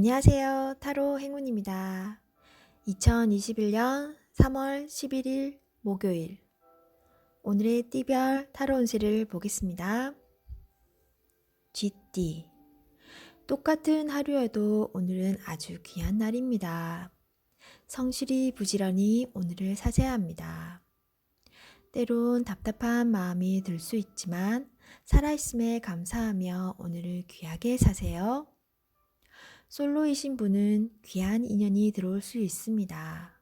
안녕하세요. 타로 행운입니다. 2021년 3월 11일 목요일. 오늘의 띠별 타로 운세를 보겠습니다. 쥐띠. 똑같은 하루여도 오늘은 아주 귀한 날입니다. 성실히 부지런히 오늘을 사셔야 합니다. 때론 답답한 마음이 들 수 있지만 살아있음에 감사하며 오늘을 귀하게 사세요. 솔로이신 분은 귀한 인연이 들어올 수 있습니다.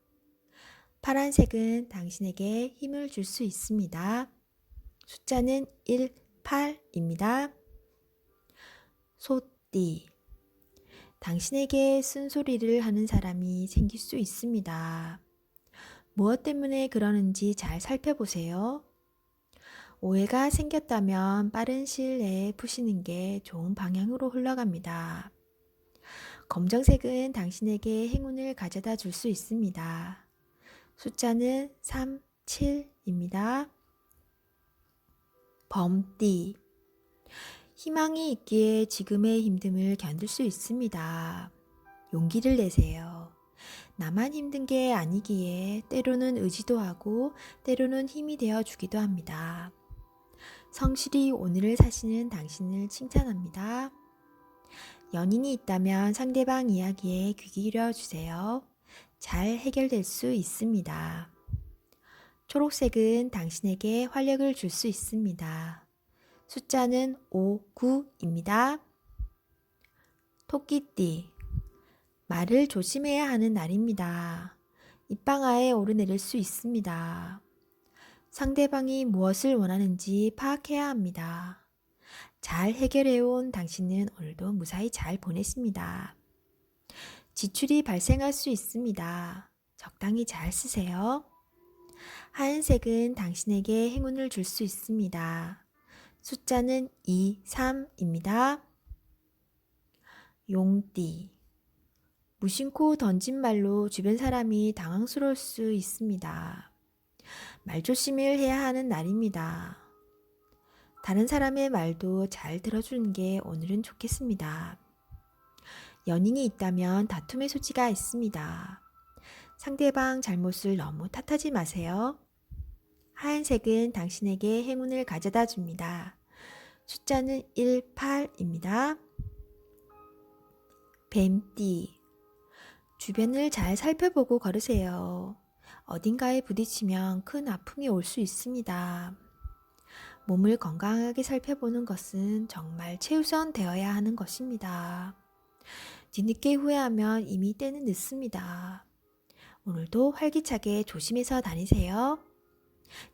파란색은 당신에게 힘을 줄 수 있습니다. 숫자는 1, 8입니다. 소띠. 당신에게 쓴소리를 하는 사람이 생길 수 있습니다. 무엇 때문에 그러는지 잘 살펴보세요. 오해가 생겼다면 빠른 시일 내에 푸시는 게 좋은 방향으로 흘러갑니다. 검정색은 당신에게 행운을 가져다 줄 수 있습니다. 숫자는 3, 7입니다. 범띠. 희망이 있기에 지금의 힘듦을 견딜 수 있습니다. 용기를 내세요. 나만 힘든 게 아니기에 때로는 의지도 하고 때로는 힘이 되어 주기도 합니다. 성실히 오늘을 사시는 당신을 칭찬합니다. 연인이 있다면 상대방 이야기에 귀 기울여 주세요. 잘 해결될 수 있습니다. 초록색은 당신에게 활력을 줄 수 있습니다. 숫자는 5, 9입니다. 토끼띠. 말을 조심해야 하는 날입니다. 입방아에 오르내릴 수 있습니다. 상대방이 무엇을 원하는지 파악해야 합니다. 잘 해결해온 당신은 오늘도 무사히 잘 보냈습니다. 지출이 발생할 수 있습니다. 적당히 잘 쓰세요. 하얀색은 당신에게 행운을 줄 수 있습니다. 숫자는 2, 3입니다. 용띠. 무심코 던진 말로 주변 사람이 당황스러울 수 있습니다. 말조심을 해야 하는 날입니다. 다른 사람의 말도 잘 들어주는 게 오늘은 좋겠습니다. 연인이 있다면 다툼의 소지가 있습니다. 상대방 잘못을 너무 탓하지 마세요. 하얀색은 당신에게 행운을 가져다 줍니다. 숫자는 1, 8입니다. 뱀띠. 주변을 잘 살펴보고 걸으세요. 어딘가에 부딪히면 큰 아픔이 올 수 있습니다. 몸을 건강하게 살펴보는 것은 정말 최우선 되어야 하는 것입니다. 뒤늦게 후회하면 이미 때는 늦습니다. 오늘도 활기차게 조심해서 다니세요.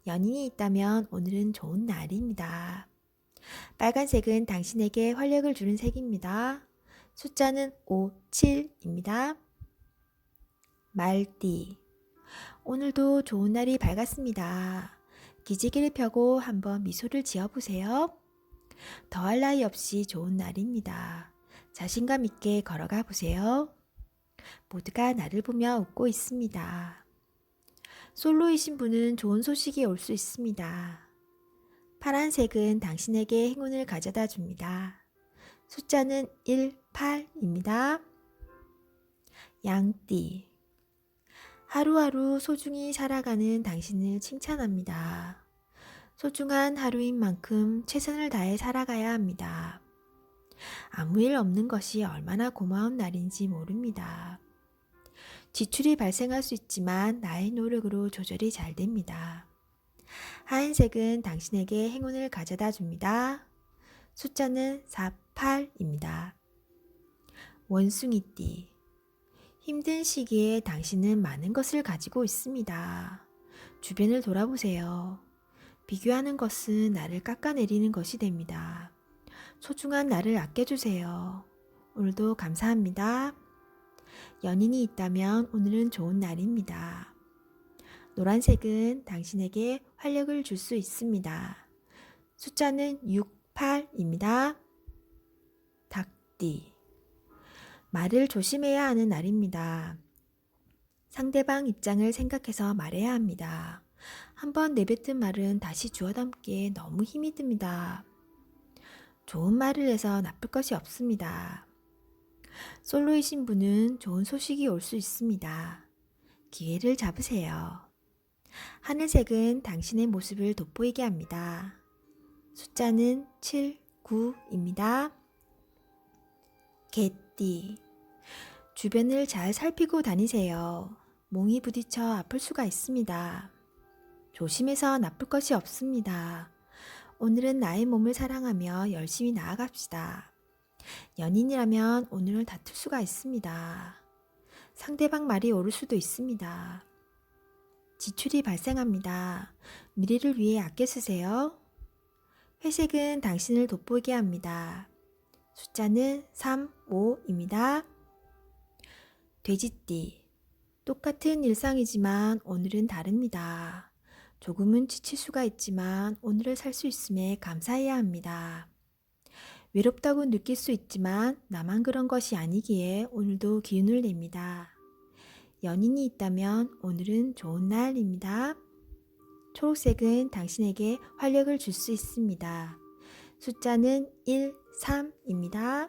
연인이 있다면 오늘은 좋은 날입니다. 빨간색은 당신에게 활력을 주는 색입니다. 숫자는 5, 7입니다. 말띠. 오늘도 좋은 날이 밝았습니다. 기지개를 펴고 한번 미소를 지어보세요. 더할 나위 없이 좋은 날입니다. 자신감 있게 걸어가 보세요. 모두가 나를 보며 웃고 있습니다. 솔로이신 분은 좋은 소식이 올 수 있습니다. 파란색은 당신에게 행운을 가져다 줍니다. 숫자는 1, 8입니다. 양띠. 하루하루 소중히 살아가는 당신을 칭찬합니다. 소중한 하루인 만큼 최선을 다해 살아가야 합니다. 아무 일 없는 것이 얼마나 고마운 날인지 모릅니다. 지출이 발생할 수 있지만 나의 노력으로 조절이 잘 됩니다. 하얀색은 당신에게 행운을 가져다 줍니다. 숫자는 4, 8입니다. 원숭이띠. 힘든 시기에 당신은 많은 것을 가지고 있습니다. 주변을 돌아보세요. 비교하는 것은 나를 깎아내리는 것이 됩니다. 소중한 나를 아껴주세요. 오늘도 감사합니다. 연인이 있다면 오늘은 좋은 날입니다. 노란색은 당신에게 활력을 줄 수 있습니다. 숫자는 6, 8입니다. 닭띠. 말을 조심해야 하는 날입니다. 상대방 입장을 생각해서 말해야 합니다. 한번 내뱉은 말은 다시 주워 담기에 너무 힘이 듭니다. 좋은 말을 해서 나쁠 것이 없습니다. 솔로이신 분은 좋은 소식이 올 수 있습니다. 기회를 잡으세요. 하늘색은 당신의 모습을 돋보이게 합니다. 숫자는 7, 9입니다. 개띠. 주변을 잘 살피고 다니세요. 몽이 부딪혀 아플 수가 있습니다. 조심해서 나쁠 것이 없습니다. 오늘은 나의 몸을 사랑하며 열심히 나아갑시다. 연인이라면 오늘은 다툴 수가 있습니다. 상대방 말이 옳을 수도 있습니다. 지출이 발생합니다. 미래를 위해 아껴 쓰세요. 회색은 당신을 돋보이게 합니다. 숫자는 3, 5입니다. 돼지띠. 똑같은 일상이지만 오늘은 다릅니다. 조금은 지칠 수가 있지만 오늘을 살 수 있음에 감사해야 합니다. 외롭다고 느낄 수 있지만 나만 그런 것이 아니기에 오늘도 기운을 냅니다. 연인이 있다면 오늘은 좋은 날입니다. 초록색은 당신에게 활력을 줄 수 있습니다. 숫자는 1, 3입니다.